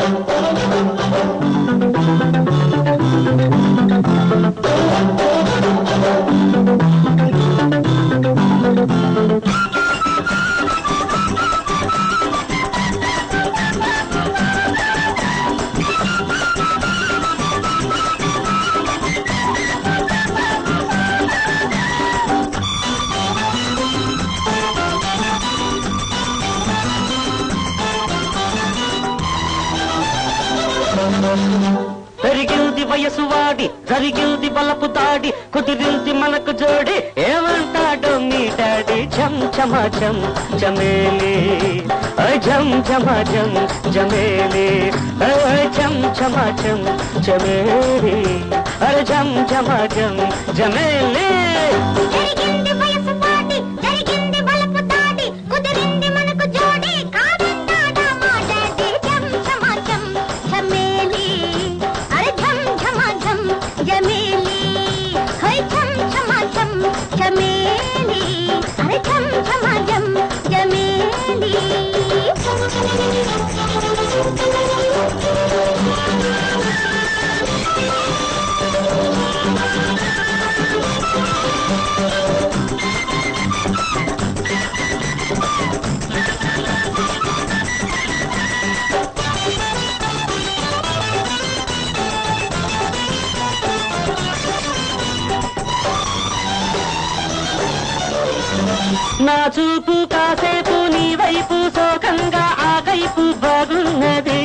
Thank you. పెరిగింది వయసు వాడి జరిగింది బలపు దాడి కుదిరింది మనకు జోడి ఏమంటాడో మీ డాడీ? ఝం ఝమా ఝం జమేలి ఓయ్ ఝం ఝమా ఝం జమేలి ఓయ్ ఝం జమేలే అరే ఝం ఝమా ఝం జమేలి నా చూపు కాసేపు నీ వైపు సోకంగా ఆ కైపు బాగున్నది.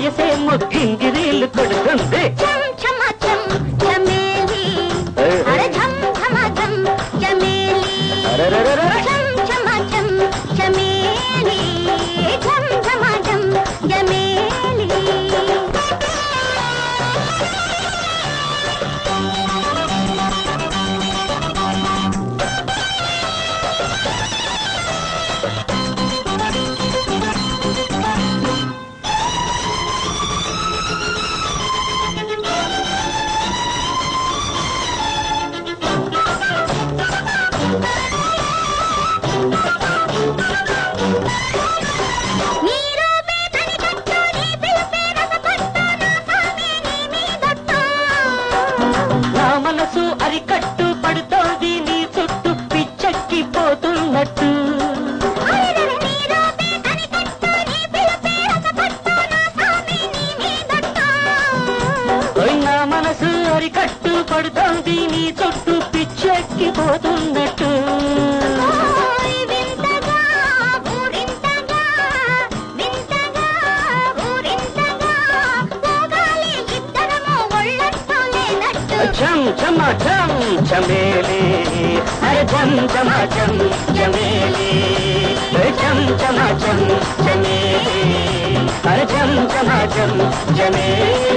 వయసే ముగ్గింగిరీలు కొడుతుంది శ్వాసు అరికట్టు పడుతోంది నీ చుట్టూ పిచ్చెక్కిపోతున్నట్టు నా మనసు అరికట్టు పడుతోంది నీ చుట్టూ పిచ్చెక్కిపోతున్నట్టు चम चमा चम चमेली। अरे चम चमा चम चमेली। अरे चम चम चमेली। अरे चम चम चमेली।